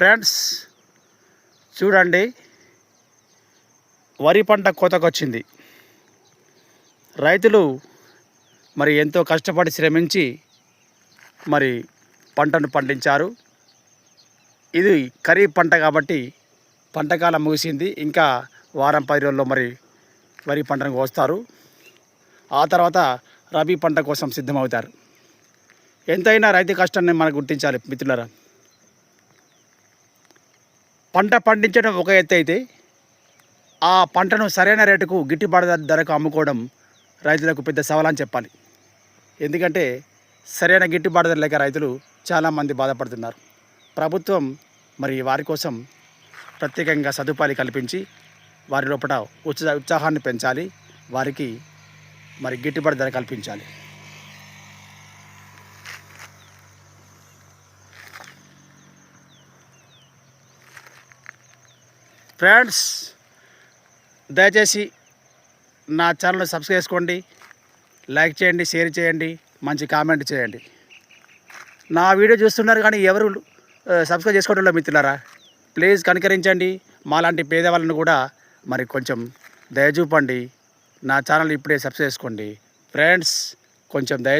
Friends చూడండి. వరి పంట కోతకొచ్చింది. రైతులు మరి ఎంతో కష్టపడి శ్రమించి మరి పంటను పండించారు. ఇది ఖరీఫ్ పంట కాబట్టి పంటకాలం ముగిసింది. ఇంకా వారం పది రోజుల్లో మరి వరి పంటను కోస్తారు. ఆ తర్వాత రబీ పంట కోసం సిద్ధమవుతారు. ఎంతైనా రైతు కష్టాన్ని మనం గుర్తించాలి మిత్రులరా. పంట పండించడం ఒక ఎత్తు అయితే ఆ పంటను సరైన రేటుకు గిట్టుబాటు ధరకు అమ్ముకోవడం రైతులకు పెద్ద సవాలని చెప్పాలి. ఎందుకంటే సరైన గిట్టుబాటు ధర లేక రైతులు చాలామంది బాధపడుతున్నారు. ప్రభుత్వం మరి వారి కోసం ప్రత్యేకంగా సదుపాయాలు కల్పించి వారి లోపల ఉత్సాహాన్ని పెంచాలి. వారికి మరి గిట్టుబాటు ధర కల్పించాలి. ఫ్రెండ్స్ దయచేసి నా ఛానల్ సబ్స్క్రైబ్ చేసుకోండి లైక్ చేయండి షేర్ చేయండి మంచి కామెంట్ చేయండి. నా వీడియో చూస్తున్నారు కానీ ఎవరు సబ్స్క్రైబ్ చేసుకోవడంలో మిత్రులారా ప్లీజ్ కనికరించండి. మాలాంటి పేదవాళ్ళను కూడా మరి కొంచెం దయచూపండి నా ఛానల్ ఇప్పుడే సబ్స్క్రైబ్ చేసుకోండి. ఫ్రెండ్స్ కొంచెం దయ